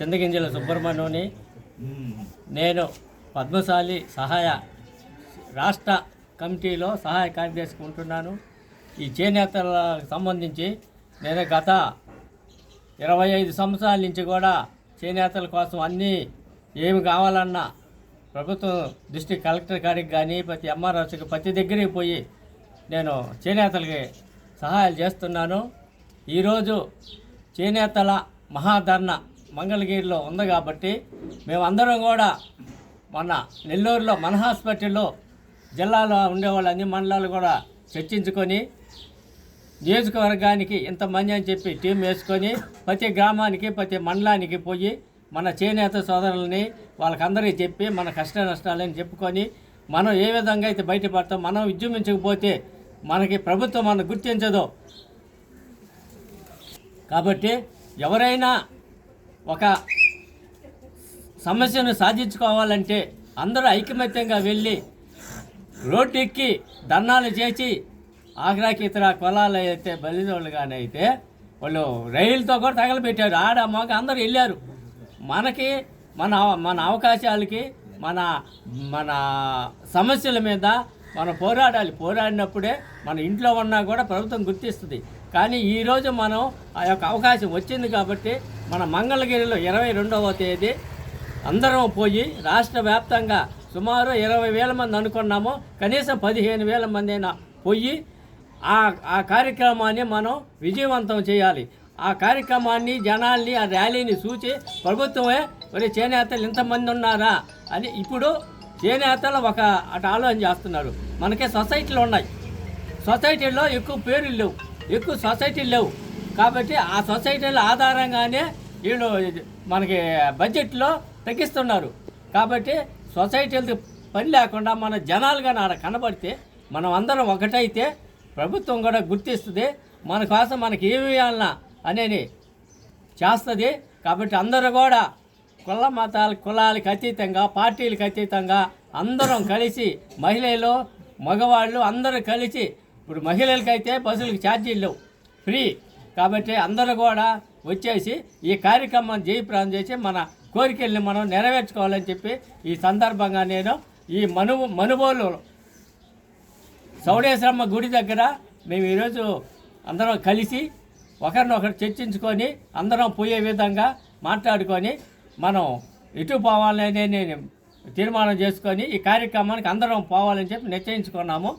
చిందగింజల సుబ్రహ్మణ్యుని నేను పద్మశాలి సహాయ రాష్ట్ర కమిటీలో సహాయ కార్యదర్శి ఉంటున్నాను. ఈ చేనేతలకు సంబంధించి నేను గత ఇరవై ఐదు సంవత్సరాల నుంచి కూడా చేనేతల కోసం అన్నీ ఏమి కావాలన్నా ప్రభుత్వం డిస్ట్రిక్ట్ కలెక్టర్ గారికి కానీ ప్రతి ఎంఆర్ఎస్కి ప్రతి దగ్గరికి పోయి నేను చేనేతలకి సహాయాలు చేస్తున్నాను. ఈరోజు చేనేతల మహాధర్ణ మంగళగిరిలో ఉంది కాబట్టి మేమందరం కూడా మన నెల్లూరులో మన హాస్పిటల్లో జిల్లాలో ఉండేవాళ్ళు అన్ని మండలాలు కూడా చర్చించుకొని నియోజకవర్గానికి ఇంతమంది అని చెప్పి టీం వేసుకొని ప్రతి గ్రామానికి ప్రతి మండలానికి పోయి మన చేనేత సోదరులని వాళ్ళకందరికీ చెప్పి మన కష్ట నష్టాలని చెప్పుకొని మనం ఏ విధంగా అయితే బయటపడతాం మనం ఉద్యమించకపోతే మనకి ప్రభుత్వం మనం గుర్తించదు. కాబట్టి ఎవరైనా ఒక సమస్యను సాధించుకోవాలంటే అందరూ ఐకమత్యంగా వెళ్ళి రోడ్డు ఎక్కి ధర్నాలు చేసి ఆగ్రాకి ఇతర కులాలు అయితే బలిదోళ్ళు కానీ అయితే వాళ్ళు రైలుతో కూడా తగలబెట్టారు. ఆడ మాకు అందరూ వెళ్ళారు. మనకి మన మన అవకాశాలకి మన మన సమస్యల మీద మనం పోరాడాలి పోరాడినప్పుడే మన ఇంట్లో ఉన్నా కూడా ప్రభుత్వం గుర్తిస్తుంది. కానీ ఈరోజు మనం ఆ యొక్క అవకాశం వచ్చింది కాబట్టి మన మంగళగిరిలో ఇరవై రెండవ తేదీ అందరం పోయి రాష్ట్ర వ్యాప్తంగా సుమారు ఇరవై వేల మంది అనుకున్నాము కనీసం పదిహేను వేల మంది అయినా పోయి ఆ ఆ కార్యక్రమాన్ని మనం విజయవంతం చేయాలి. ఆ కార్యక్రమాన్ని జనాల్ని ఆ ర్యాలీని చూసి ప్రభుత్వమే మరి చేనేతలు ఇంతమంది ఉన్నారా? అని ఇప్పుడు చేనేతలు ఒక అటు ఆలోచన చేస్తున్నారు. మనకే సొసైటీలు ఉన్నాయి. సొసైటీల్లో ఎక్కువ పేర్లు లేవు. ఎక్కువ సొసైటీలు లేవు. కాబట్టి ఆ సొసైటీల ఆధారంగానే వీళ్ళు ఇది మనకి బడ్జెట్లో తగ్గిస్తున్నారు. కాబట్టి సొసైటీలతో పని లేకుండా మన జనాలుగా ఆడ కనబడితే మనం అందరం ఒకటైతే ప్రభుత్వం కూడా గుర్తిస్తుంది మన కోసం మనకి ఏమి ఇవ్వాలన్నా అనేది చేస్తుంది. కాబట్టి అందరూ కూడా కుల మతాల కులాలకు అతీతంగా పార్టీలకు అతీతంగా అందరం కలిసి మహిళలు మగవాళ్ళు అందరూ కలిసి ఇప్పుడు మహిళలకైతే బస్సులకు ఛార్జీలు లేవు. ఫ్రీ. కాబట్టి అందరూ కూడా వచ్చేసి ఈ కార్యక్రమం జయప్రదం చేసి మన కోరికల్ని మనం నెరవేర్చుకోవాలని చెప్పి ఈ సందర్భంగా నేను ఈ మను మనుబోలు సౌడేశ్వరమ్మ గుడి దగ్గర మేము ఈరోజు అందరం కలిసి ఒకరినొకరు చర్చించుకొని అందరం పోయే విధంగా మాట్లాడుకొని మనం ఎటు పోవాలని నేను తీర్మానం చేసుకొని ఈ కార్యక్రమానికి అందరం పోవాలని చెప్పి నిశ్చయించుకున్నాము.